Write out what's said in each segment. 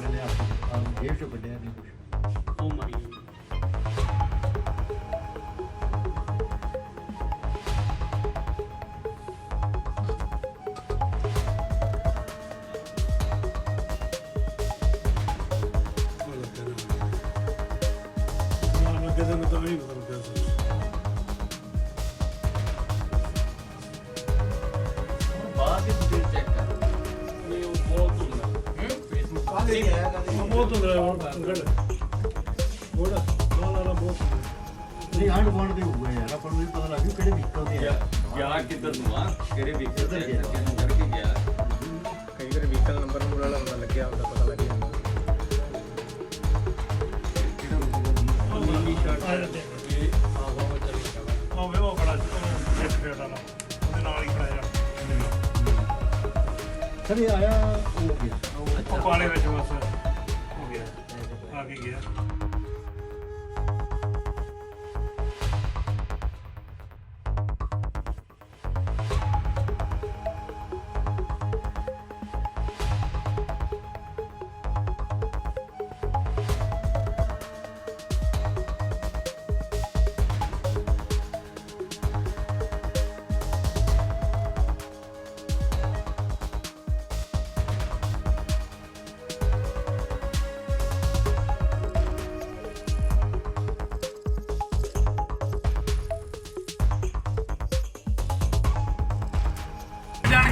ਮੁੰਡੇ ਨੇ ਆਪ ਜੇਬ ਚੋਂ ਕੱਢਿਆ ਨਹੀਂ ਕੁਝ ਉਹ ਮਰੀ ਲੱਗੇ ਤਾਂ ਤਾਂ ਹੀ ਪਤਾ ਬਹੁਤ ਹੁੰਦਾ ਹੈ ਗੜ ਗੋੜਾ ਨਾ ਨਾ ਬਹੁਤ। ਨਹੀਂ ਆਂਡ ਬੌਂਡ ਦੇ ਹੋਊਗਾ ਯਾਰ ਆਪਾਂ ਨੂੰ ਵੀ ਪਤਾ ਲੱਗ ਜੂ ਕਿਹੜੇ ਵਹੀਕਲ ਤੇ ਆ। ਗਿਆ ਕਿੱਧਰ ਨੂੰ ਆ? ਕਿਹੜੇ ਵਿਕਰ ਤੇ ਗਿਆ? ਕਿਹਨੂੰ ਚੜ ਕੇ ਗਿਆ? ਕਈ ਵਾਰ ਵਹੀਕਲ ਨੰਬਰ ਨੂੰ ਵਾਲਾ ਹੁੰਦਾ ਲੱਗਿਆ ਹੁੰਦਾ ਪਤਾ ਲੱਗ ਜਾਂਦਾ ਆ ਜਾਂਦੇ ਉਹ ਵੇ ਉਹ ਖੜਾ ਇੱਕ ਫੇਰ ਵਾਲਾ। ਉਹਦੇ ਨਾਲ ਹੀ ਖੜਾ ਜਾ ਸਰ ਇਹ ਆਇਆ ਉਹ ਗਿਆ। ਉਹ ਵਿੱਚ ਬਸ। ਹੋ ਗਿਆ। ਆ ਕੇ ਗਿਆ?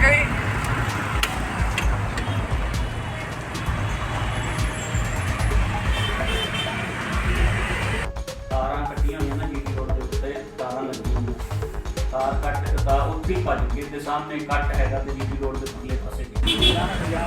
ਗਈ। ਤਾਰਾਂ ਕੱਟੀਆਂ ਹੋਈਆਂ ਨਾ ਜੀਟੀ ਰੋਡ ਦੇ ਉੱਤੇ, ਤਾਰਾਂ ਲੱਗੀਆਂ ਹੋਈਆਂ। ਤਾਰ ਕੱਟ ਦਾ ਉੱਥੇ ਭੱਜ ਕੇ ਤੇ ਸਾਹਮਣੇ ਕੱਟ ਹੈਗਾ ਤੇ ਜੀਟੀ ਰੋਡ ਦੇ ਪਰਲੇ ਪਾਸੇ। ਗਿਆ